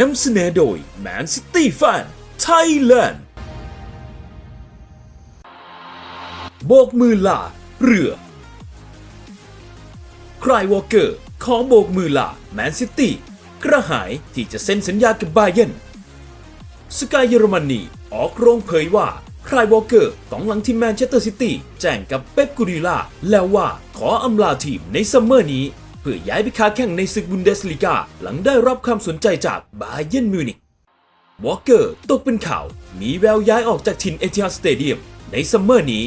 นำเสนอโดย Man City Fan Thailand โบกมือลา เรือครายวอลเกอร์ขอโบกมือลา แมนซิตี้ กระหายที่จะเซ็นสัญญากับบาเยนสกายเยอรมนีออกโรงเผยว่าครายวอลเกอร์กองหลังทีมแมนเชสเตอร์ซิตี้ แจ้งกับเป๊ปกูริล่าแล้วว่าขออำลาทีมในซัมเมอร์นี้ เพื่อย้ายไปค้าแข่งในศึกบุนเดสลีกาหลังได้รับความสนใจจากบาเยร์นมิวนิกวอลเกอร์ตกเป็นข่าว มีแววย้ายออกจากทินเอทิฮัดสเตเดียมในซัมเมอร์นี้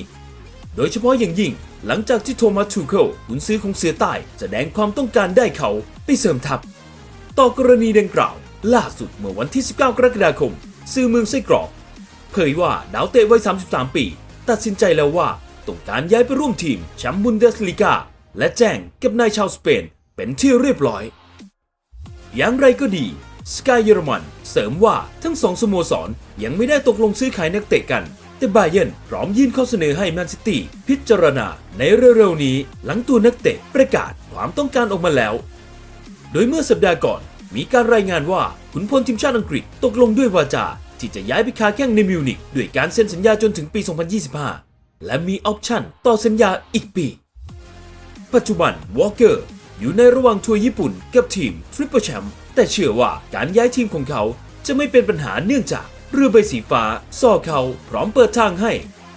โดยเฉพาะอย่างยิ่งหลังจากที่โทมัสทูเคิลกุนซื้อของเสือใต้แสดงความต้องการได้เขาไปเสริมทัพ ต่อกรณีดังกล่าว ล่าสุดเมื่อวันที่ 19 กรกฎาคมสื่อเมืองไส้กรอก เผยว่าดาวเตะวัย 33 ปี ตัดสินใจแล้วว่าต้องการย้ายไปร่วมทีมแชมป์บุนเดสลีกา และแจ้งกับนายชาวสเปนเป็นที่เรียบร้อย อย่างไรก็ดีสกายเยอรมันเสริมว่าทั้งสองสโมสรยังไม่ได้ตกลงซื้อขายนักเตะกัน แต่บาเยนพร้อมยื่นข้อเสนอให้แมนซิตี้พิจารณาในเร็วๆนี้ หลังตัวนักเตะประกาศความต้องการออกมาแล้ว โดยเมื่อสัปดาห์ก่อน มีการรายงานว่าขุนพลทีมชาติอังกฤษตกลงด้วยวาจา ที่จะย้ายไปค้าแข่งในมิวนิกด้วยการเซ็นสัญญาจนถึงปี 2025 และมีออปชั่นต่อสัญญาอีกปี ปัจจุบันวอลเกอร์อยู่ในระหว่างทัวร์ญี่ปุ่นกับทีมทริปเปิลแชมป์แต่เชื่อว่าการย้ายทีมของเขาจะไม่เป็นปัญหาเนื่องจากเรือใบสีฟ้าซ่อเขาพร้อมเปิดทางให้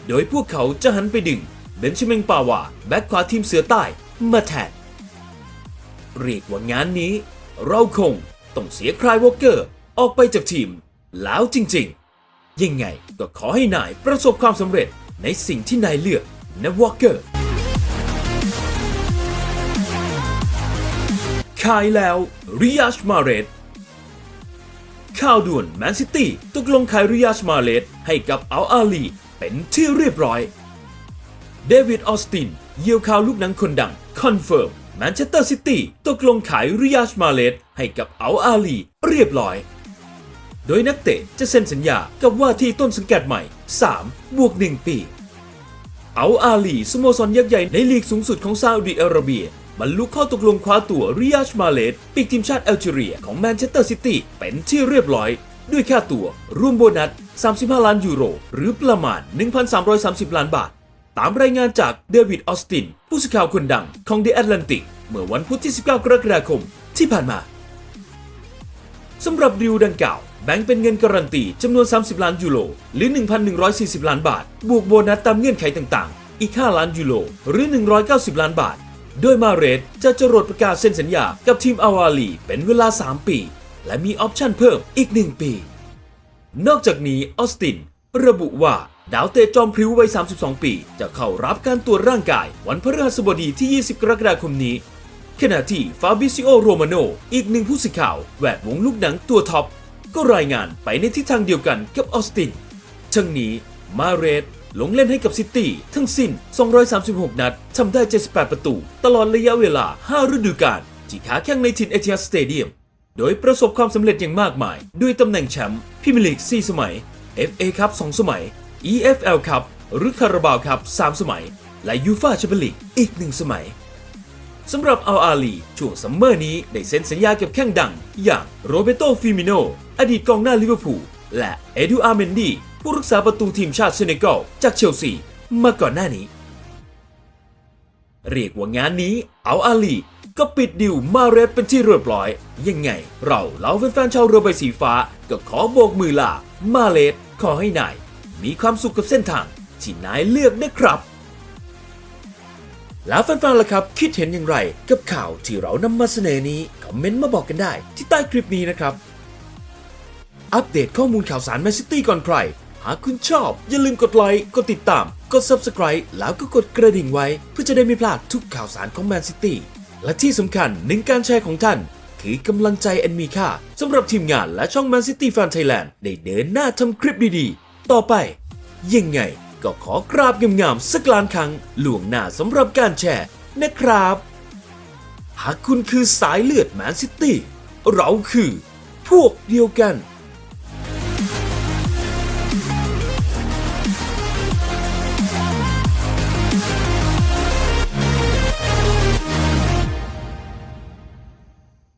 โดยพวกเขาจะหันไปดึงเบนชเมงปาวาแบ็คขวาทีมเสือใต้มาแทนเรียกว่างานนี้ เราคงต้องเสียครายวอลเกอร์ออกไปจากทีม แล้วจริงๆ ยังไงก็ขอให้นายประสบความสำเร็จในสิ่งที่นายเลือกนะวอลเกอร์ ขายแล้วริยาชมาเรตข่าวด่วนแมนซิตี้ตกลงขายริยาชมาเรตให้กับอัลอาลีเป็นที่เรียบร้อย เดวิดออสตินเยี่ยวข่าวลูกหนังคนดังคอนเฟิร์มแมนเชสเตอร์ซิตี้ตกลงขายริยาชมาเลตให้กับอัลอาลีเรียบร้อย โดยนักเตะจะเซ็นสัญญากับว่าที่ต้นสังกัดใหม่ 3 บวก 1 ปีอัลอาลีสโมสรยักษ์ใหญ่ในลีกสูงสุดของซาอุดิอาระเบีย บรรลุข้อตกลงคว้าตัวริยาชมาเลตปีกทีมชาติแอลจีเรียของแมนเชสเตอร์ซิตี้เป็นที่เรียบร้อย ด้วยค่าตัวรวมโบนัส 35 ล้านยูโร หรือประมาณ 1,330 ล้านบาท ตามรายงานจากเดวิดออสติน ผู้สื่อข่าวคนดังของ The Atlantic เมื่อวันพุธที่ 19 กรกฎาคมที่ผ่านมาสำหรับดิวดังกล่าวแบ่งเป็นเงินการันตีจำนวน 30 ล้านยูโรหรือ 1,140 ล้านบาท บวกโบนัสตามเงื่อนไขต่างๆ อีก 5 ล้านยูโรหรือ 190 ล้านบาท โดยมาเรตจะจรดประกาศเซ็นสัญญากับทีมอาวาลีเป็นเวลา 3 ปี และมีออปชั่นเพิ่มอีก 1 ปี นอกจากนี้ออสติน ระบุว่าดาวเตะจอมพริ้ววัย 32 ปี จะเข้ารับการตรวจร่างกายวันพฤหัสบดีที่ 20 กรกฎาคมนี้ ขณะที่ฟาบิซิโอโรมาโนอีกหนึ่งผู้สื่อข่าว แวดวงลูกหนังตัวท็อป ก็รายงานไปในทิศทางเดียวกันกับออสตินทั้งนี้ มาเรตลงเล่นให้กับซิตี้ทั้งสิ้น 236 นัด ทำได้ 78 ประตู ตลอดระยะเวลา 5 ฤดูกาลที่ขาแข่งในทินเอทิฮัดสเตเดียม โดยประสบความสำเร็จอย่างมากมาย ด้วยตำแหน่งแชมป์พรีเมียร์ลีก 4 สมัย FA คัพ 2 สมัย EFL คัพหรือคาราบาวคัพ 3 สมัย และยูฟาแชมเปี้ยนลีกอีก 1 สมัยสำหรับอัลอาลี ช่วงซัมเมอร์นี้ได้เซ็นสัญญากับแข้งดัง อย่างโรเบโตฟิมิโน อดีตกองหน้าลิเวอร์พูลและเอดูอาร์เมนดี ผู้รักษาประตูทีมชาติเซเนกัลจากเชลซีมาก่อนหน้านี้ เรียกว่างานนี้เอัลอาลีก็ปิดดิวมาเรสเป็นที่เรียบร้อย ยังไง เราเหล่าแฟนๆชาวเรือใบสีฟ้า ก็ขอโบกมือลา มาเลสขอให้นาย มีความสุขกับเส้นทางที่นายเลือกนะครับ แล้วแฟนๆล่ะครับ คิดเห็นอย่างไรกับข่าวที่เรานำมาเสนอนี้ คอมเมนต์มาบอกกันได้ที่ใต้คลิปนี้นะครับ อัปเดตข้อมูลข่าวสารแมนซิตี้ก่อนใครากคุณชอบ อย่าลืมกดไลค์ กดติดตาม กด Subscribe แล้วก็กดกระดิ่งไว้ เพื่อจะได้ไม่พลาดทุกข่าวสารของแมนซิตี้และที่สำคัญหนึ่งการแชร์ของท่าน คือกำลังใจอันมีค่าสำหรับทีมงานและช่องแมนซิตี้แฟนไทยแลนด์ได้เดินหน้าทำคลิปดีๆ ต่อไป ยังไงก็ขอกราบงามๆสักล้านครั้งหลวงหน้าสำหรับการแชร์นะครับ หากคุณคือสายเลือดแมนซิตี้เราคือ พวกเดียวกัน